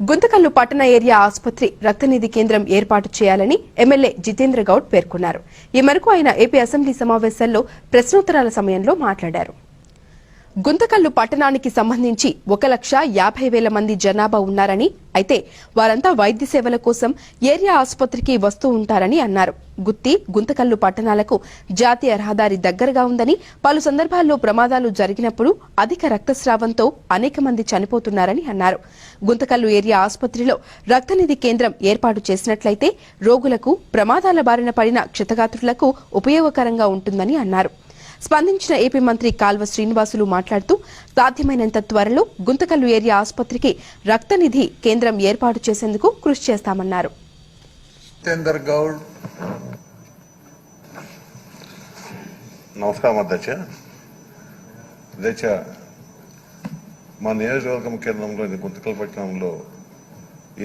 గుంతకల్లు పట్టణ ఏరియా ఆసుపత్రి రక్తనిధి కేంద్రం ఏర్పాటు చేయాలని ఎమ్మెల్యే జితేంద్ర గౌడ్ పేర్కొన్నారు. ఈ మేరకు ఆయన ఏపీ అసెంబ్లీ సమావేశాల్లో ప్రశ్నోత్తరాల సమయంలో మాట్లాడారు. గుంతకల్లు పట్టణానికి సంబంధించి ఒక లక్ష యాభై వేల మంది జనాభా ఉన్నారని అయితే వారంతా వైద్య సేవల కోసం ఏరియా ఆసుపత్రికి వస్తూ ఉంటారని అన్నారు. గుత్తి గుంతకల్లు పట్టణాలకు జాతీయ రహదారి దగ్గరగా ఉందని పలు సందర్భాల్లో ప్రమాదాలు జరిగినప్పుడు అధిక రక్తస్రావంతో అనేక మంది చనిపోతున్నారని అన్నారు. గుంతకల్లు ఏరియా ఆసుపత్రిలో రక్తనిధి కేంద్రం ఏర్పాటు చేసినట్లయితే రోగులకు ప్రమాదాల బారిన పడిన క్షతగాత్రులకు ఉపయోగకరంగా ఉంటుందని అన్నారు. స్పందించిన ఏపీ మంత్రి కాల్వ శ్రీనివాసులు మాట్లాడుతూ సాధ్యమైనంత త్వరలో గుంతకల్లు ఏరియా ఆసుపత్రికి రక్తనిధి కేంద్రం ఏర్పాటు చేసేందుకు కృషి చేస్తామన్నారు. నమస్కారం అధ్యక్ష అధ్యక్ష మా నియోజకవర్గం కేంద్రంలో ఇది గుంతకల్పట్నంలో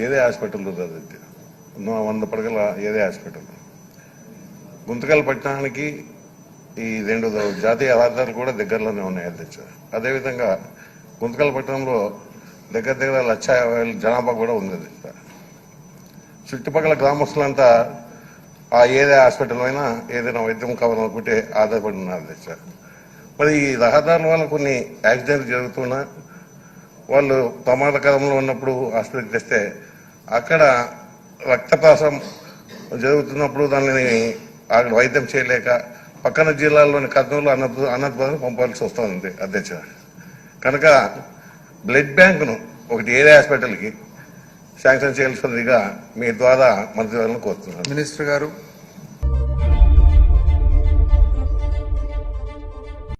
ఏదే హాస్పిటల్ ఉంది అది వంద పడగల ఏదే హాస్పిటల్ గుంతకల్పట్నానికి ఈ రెండు జాతీయ రహదారులు కూడా దగ్గరలోనే ఉన్నాయి అధ్యక్ష అదేవిధంగా గుంతకల్పట్నంలో దగ్గర దగ్గర లక్ష యాభై వేల జనాభా కూడా ఉంది అధ్యక్ష చుట్టుపక్కల గ్రామస్తులంతా ఆ ఏదే హాస్పిటల్ అయినా ఏదైనా వైద్యం కావాలనుకుంటే ఆధారపడి ఉన్నారు అధ్యక్ష మరి ఈ రహదారుల వల్ల కొన్ని యాక్సిడెంట్లు జరుగుతున్నా వాళ్ళు ప్రమాదకరంలో ఉన్నప్పుడు హాస్పిటల్కి తెస్తే అక్కడ రక్తపాసం జరుగుతున్నప్పుడు దానిని అక్కడ వైద్యం చేయలేక పక్కన జిల్లాల్లోని కర్నూలు అనంత అనంతపురం పంపాల్సి వస్తుంది అధ్యక్ష. కనుక బ్లడ్ బ్యాంకును ఒకటి ఏరియా హాస్పిటల్కి శాంక్షన్ చేయాల్సిందిగా మీ ద్వారా మంత్రివర్గం కోరుతున్నాను. మినిస్టర్ గారు